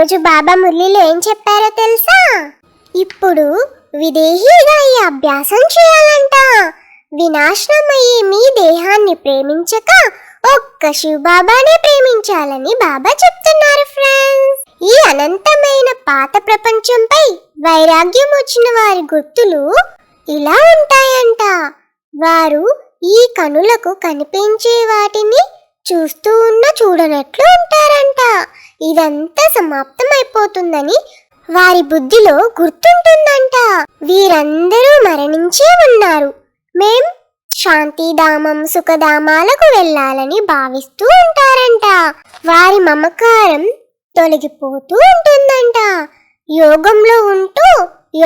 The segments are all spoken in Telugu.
ఈరోజు బాబా మురళిలో ఏం చెప్పారో తెలుసా? ఇప్పుడు విదేహీగా ఈ అభ్యాసం చేయాలంట. వినాశనమయ్యే మీ దేహాన్ని ప్రేమించక ఒక్క శివబాబానే ప్రేమించాలని బాబా చెప్తున్నారు ఫ్రెండ్స్ ఈ అనంతమైన పాత ప్రపంచంపై వైరాగ్యం వచ్చిన వారి గుర్తులు ఇలా ఉంటాయంట. వారు ఈ కనులకు కనిపించే వాటిని చూస్తూ ఉన్న చూడనట్లు ఉంటారంట. ఇదంతా సమాప్తమైపోతుందని వారి బుద్ధిలో గుర్తుంటుందంట. వీరందరూ మరణించే ఉన్నారు. మేం శాంతిధామం సుఖధామాలకు వెళ్ళాలని భావిస్తూ ఉంటారంట. వారి మమకారం తొలగిపోతూ ఉంటుందంట. యోగంలో ఉంటూ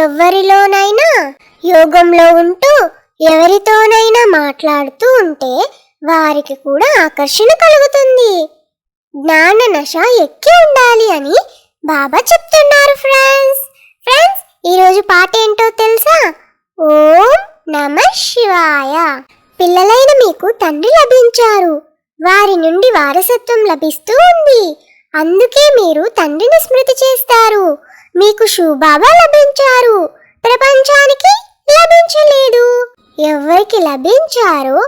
ఎవరిలోనైనా యోగంలో ఉంటూ ఎవరితోనైనా మాట్లాడుతూ ఉంటే వారికి కూడా ఆకర్షణ కలుగుతుంది. జ్ఞాన నశ ఎక్కి ఉండాలి అని బాబా చెప్తున్నారు ఫ్రెండ్స్ ఫ్రెండ్స్ ఈరోజు పాట ఏంటో తెలుసా? ఓం నమ శివాయ. పిల్లలైన మీకు తండ్రి లభించారు. వారి నుండి వారసత్వం లభిస్తూ ఉంది. అందుకే మీరు తండ్రిని స్మృతి చేస్తారు. మీకు శుభాబా లభించారు. ప్రపంచానికి లభించలేదు. ఎవరికి లభించారో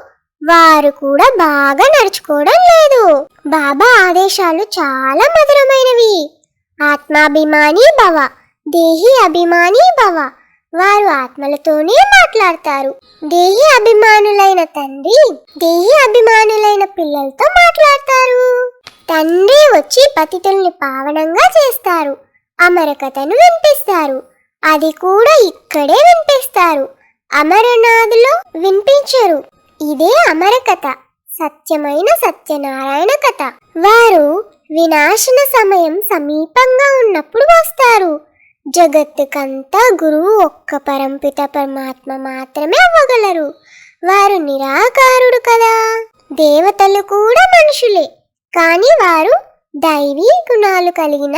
వారు కూడా బాగా నడుచుకోవడం లేదు. బాబా ఆదేశాలు చాలా మధురమైనవి. ఆత్మాభిమాని భవ దేహి అభిమాని భవ వారు ఆత్మలతోనే మాట్లాడతారు. దేహి అభిమానులైన తండ్రి దేహి అభిమానులైన పిల్లలతో మాట్లాడతారు. తండ్రి వచ్చి పతితుల్ని పావనంగా చేస్తారు. అమరకథను వినిపిస్తారు. అది కూడా ఇక్కడే వినిపిస్తారు. అమరనాథ్లో వినిపించరు. ఇదే అమర కథ. సత్యమైన సత్యనారాయణ కథ. వారు వినాశన సమయం సమీపంగా ఉన్నప్పుడు వస్తారు. జగత్తుకంతా గురువు ఒక్క పరంపిత పరమాత్మ మాత్రమే అవ్వగలరు. వారు నిరాకారుడు కదా. దేవతలు కూడా మనుషులే. కానీ వారు దైవీ గుణాలు కలిగిన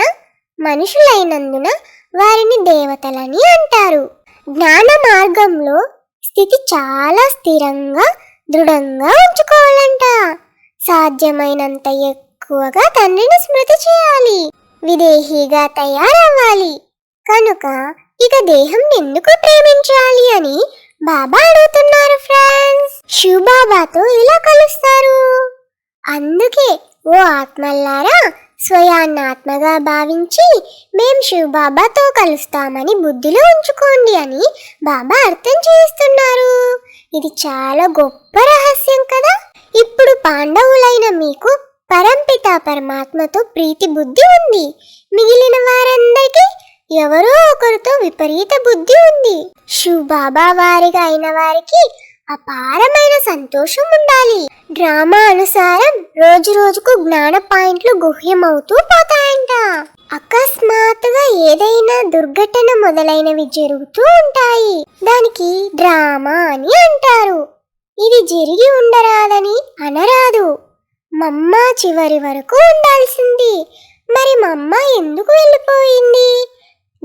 మనుషులైనందున వారిని దేవతలని అంటారు. జ్ఞాన మార్గంలో స్థితి చాలా స్థిరంగా దృఢంగా ఉంచుకోవాలంట. సాధ్యమైనంత ఎక్కువగా తండ్రిని స్మృతి చేయాలి. విదేహీగా తయారవ్వాలి. కనుక ఇక దేహం ఎందుకు ప్రేమించాలి అని బాబా అడుగుతున్నారు ఫ్రెండ్స్. శివ బాబాతో ఇలా కలుస్తారు. అందుకే ఓ ఆత్మల్లారా స్వయాన్నాత్మగా భావించి మేం శివ బాబాతో కలుస్తామని బుద్ధిలో ఉంచుకోండి అని బాబా అర్థం చేస్తున్నారు. ఇది చాలా గొప్ప రహస్యం కదా? ఇప్పుడు పాండవులైన మీకు పరంపిత పరమాత్మతో ప్రీతి బుద్ధి ఉంది. మిగిలిన వారందరికీ ఎవరో ఒకరితో విపరీత బుద్ధి ఉంది. శివ్ బాబా వారిగా అయిన వారికి అపారమైన సంతోషం ఉండాలి. డ్రామా అనుసారం రోజు రోజుకు జ్ఞాన పాయింట్లు గుహ్యమవుతూ పోతాయంట. అకస్మాత్తుగా ఏదైనా దుర్ఘటన మొదలైనవి జరుగుతూ ఉంటాయి. దానికి డ్రామా అని అంటారు. ఇది జరిగి ఉండరాదని అనరాదు. మమ్మ చివరి వరకు ఉండాల్సింది. మరి మమ్మ ఎందుకు వెళ్ళిపోయింది?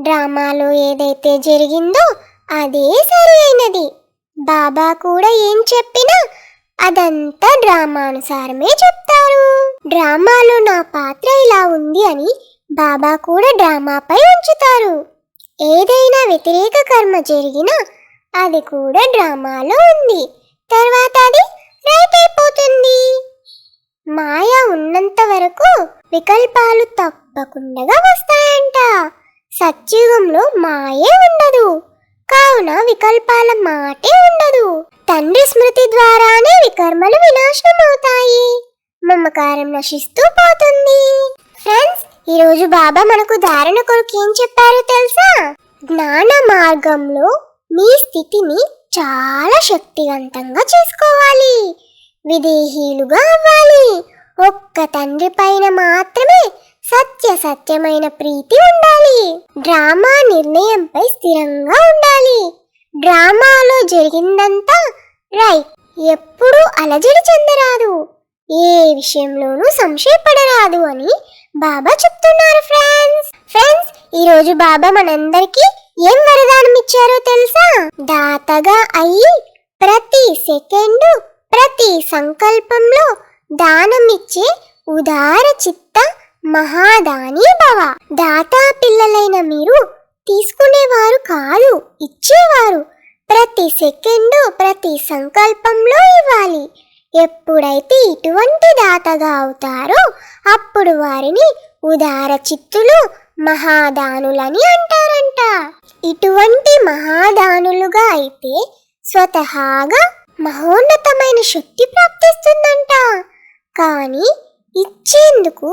డ్రామాలో ఏదైతే జరిగిందో అదే సరి అయినది. బాబా కూడా ఏం చెప్పినా అదంతా డ్రామానుసారమే చెప్తారు. డ్రామాలో నా పాత్ర ఇలా ఉంది అని బాబా కూడా డ్రామాపై ఉంచుతారు. ఏదైనా వ్యతిరేక కర్మ జరిగినా అది కూడా డ్రామాలో ఉంది. తర్వాత అది రైట్ అయిపోతుంది. మాయ ఉన్నంత వరకు వికల్పాలు తప్పకుండా వస్తాయంట. సత్యుగంలో మాయే ఉండదు. కావున వికల్పాల మాటే ఉండదు. తండ్రి స్మృతి ద్వారానే వికర్మలు వినాశనం అవుతాయి మమకారం నశిస్తూ పోతుంది. ఫ్రెండ్స్ ఈరోజు బాబా మనకు ధారణ కొరకు ఏం చెప్పారో తెలుసా? జ్ఞాన మార్గంలో మీ స్థితిని చాలా శక్తివంతంగా చేసుకోవాలి. విదేహీలుగా అవ్వాలి. ఒక్క తండ్రి పైన మాత్రమే సత్య సత్యమైన ప్రీతి ఉండాలి. డ్రామా నిర్ణయంపై స్థిరంగా ఉండాలి. డ్రామాలో జరిగిందంతా రైట్. ఎప్పుడూ అలజడి చెందరాదు. ఏ విషయంలోనూ సంశయపడరాదు అని బాబా చెప్తున్నారు ఫ్రెండ్స్. ఫ్రెండ్స్ ఈరోజు బాబా మనందరికీ ఏం వరదానం ఇచ్చారో తెలుసా? దాతగా అయ్యి ప్రతి సెకండు ప్రతి సంకల్పంలో దానమిచ్చే ఉదార చిత్త మహాదాని భవ. దాతా పిల్లలైన మీరు తీసుకునేవారు కాదు ఇచ్చేవారు. ప్రతి సెకండు ప్రతి సంకల్పంలో ఇవ్వాలి. ఎప్పుడైతే ఇటువంటి దాతగా అవుతారో అప్పుడు వారిని ఉదార చిత్తులు మహాదానులని అంటారంట. ఇటువంటి మహాదానులుగా అయితే స్వతహాగా మహోన్నతమైన శక్తి ప్రాప్తిస్తుందంట. కానీ ఇచ్చేందుకు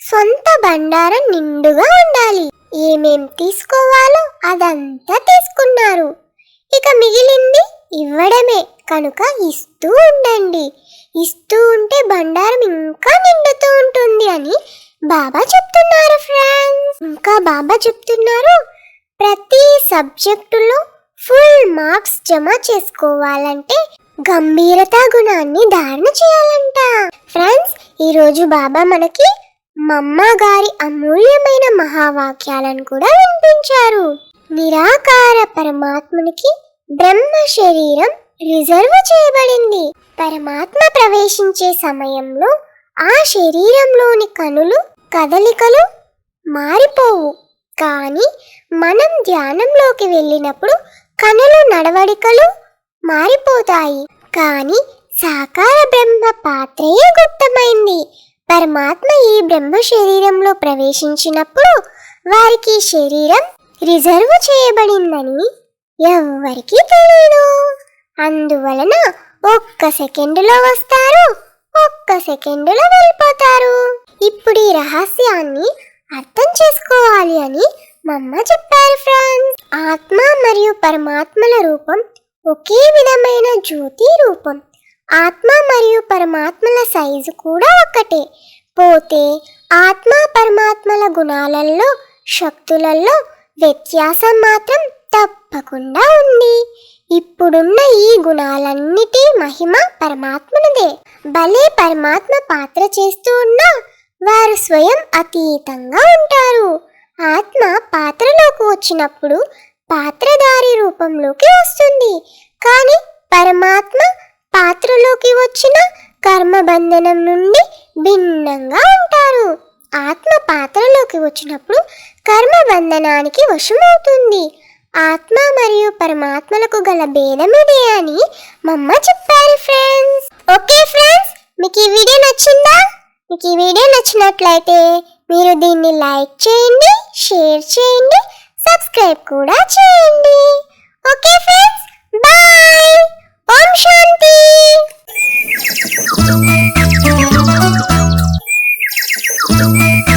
సొంత బండారం నిండుగా ఉండాలి. ఏమేం తీసుకోవాలో అదంతా తీసుకున్నారు. ఇక మిగిలింది ఇవ్వడమే. కనుక ఇస్తూ ఉండండి. ఇస్తూ ఉంటే బండారం ఇంకా నిండుతూ ఉంటుంది అని బాబా చెప్తున్నారు ఫ్రెండ్స్ ఇంకా బాబా చెప్తున్నారు ప్రతి సబ్జెక్టులో ఫుల్ మార్క్స్ జమ చేసుకోవాలంటే గంభీరతా గుణాన్ని ధారణ చేయాలంట. ఫ్రెండ్స్ ఈరోజు బాబా మనకి మమ్మ గారి అమూల్యమైన మహావాక్యాలను కూడా వినిపించారు. నిరాకార పరమాత్మునికి బ్రహ్మ శరీరం రిజర్వ్ చేయబడింది. పరమాత్మ ప్రవేశించే సమయంలో ఆ శరీరంలోని కనులు కదలికలు మారిపోవు. కానీ మనం ధ్యానంలోకి వెళ్ళినప్పుడు కనులు నడవడికలు మారిపోతాయి. కానీ సాకార బ్రహ్మ పాత్రయే గుప్తమైంది. పరమాత్మ ఈ బ్రహ్మ శరీరంలో ప్రవేశించినప్పుడు వారికి శరీరం రిజర్వ్ చేయబడిందని ఎవ్వరికీ తెలియదు అందువలన ఒక్క సెకండులో వస్తారు ఒక్క సెకండులో వెళ్ళిపోతారు. ఇప్పుడు ఈ రహస్యాన్ని అర్థం చేసుకోవాలి అని మమ్మ చెప్పారు ఫ్రెండ్స్ ఆత్మ మరియు పరమాత్మల రూపం ఒకే విధమైన జ్యోతి రూపం. ఆత్మ మరియు పరమాత్మల సైజు కూడా ఒకటే. పోతే ఆత్మ పరమాత్మల గుణాలలో శక్తులలో వ్యత్యాసం మాత్రం తప్పకుండా ఉంది. ఇప్పుడున్న ఈ గుణాలన్నిటి మహిమ పరమాత్మనదే. భలే పరమాత్మ పాత్ర చేస్తూ ఉన్నా వారు స్వయం అతీతంగా ఉంటారు. ఆత్మ పాత్రలోకి వచ్చినప్పుడు పాత్రధారి రూపంలోకి వస్తుంది. కానీ పరమాత్మ పాత్రలోకి వచ్చిన కర్మబంధనం నుండి భిన్నంగా ఉంటారు. ఆత్మ పాత్రలోకి వచ్చినప్పుడు కర్మ బంధనానికి వశమవుతుంది. ఆత్మ మరియు పరమాత్మలకు గల భేదమిదే అని మమ్మ చెప్పారు ఫ్రెండ్స్ ఓకే ఫ్రెండ్స్ మీకు ఈ వీడియో నచ్చిందా? మీకు ఈ వీడియో నచ్చినట్లయితే మీరు దీన్ని లైక్ చేయండి షేర్ చేయండి సబ్స్క్రైబ్ కూడా చేయండి. Okay friends bye Om Shanti. Música